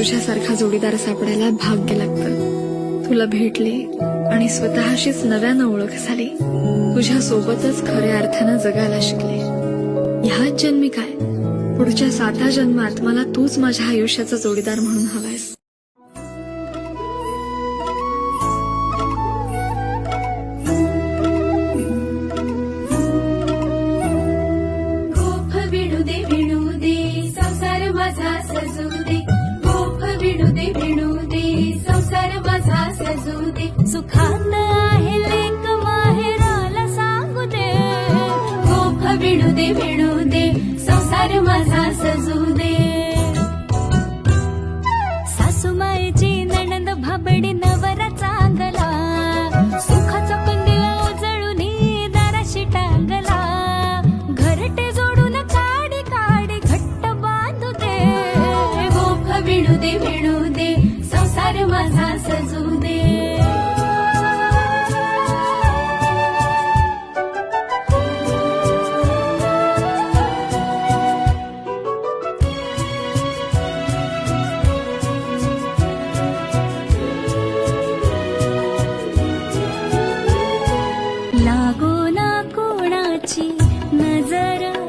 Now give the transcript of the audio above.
तुझ्यासारखा जोडीदार सापडायला भाग्य लागतं. तुला भेटले आणि स्वतःशीच नव्यानं ओळख झाली. तुझ्या सोबतच खऱ्या अर्थानं जगायला शिकले. ह्याच जन्मी काय? पुढच्या साता जन्मात मला तूच माझ्या आयुष्याचा जोडीदार म्हणून हवायस. माझा दे. सुखात आहे लेक माहेराला सांगू दे. गोफ विणू दे विणू दे. संसार माझा सजू दे. सासूमाईची नणंद भाबडी नवरा चांगला. सुखाचा कंदिला उजळून दाराशी टांगला. घरटे जोडून काडी काडी घट्ट बांधू दे. गोफ विणू दे विणू दे. संसार माझा सजू zara.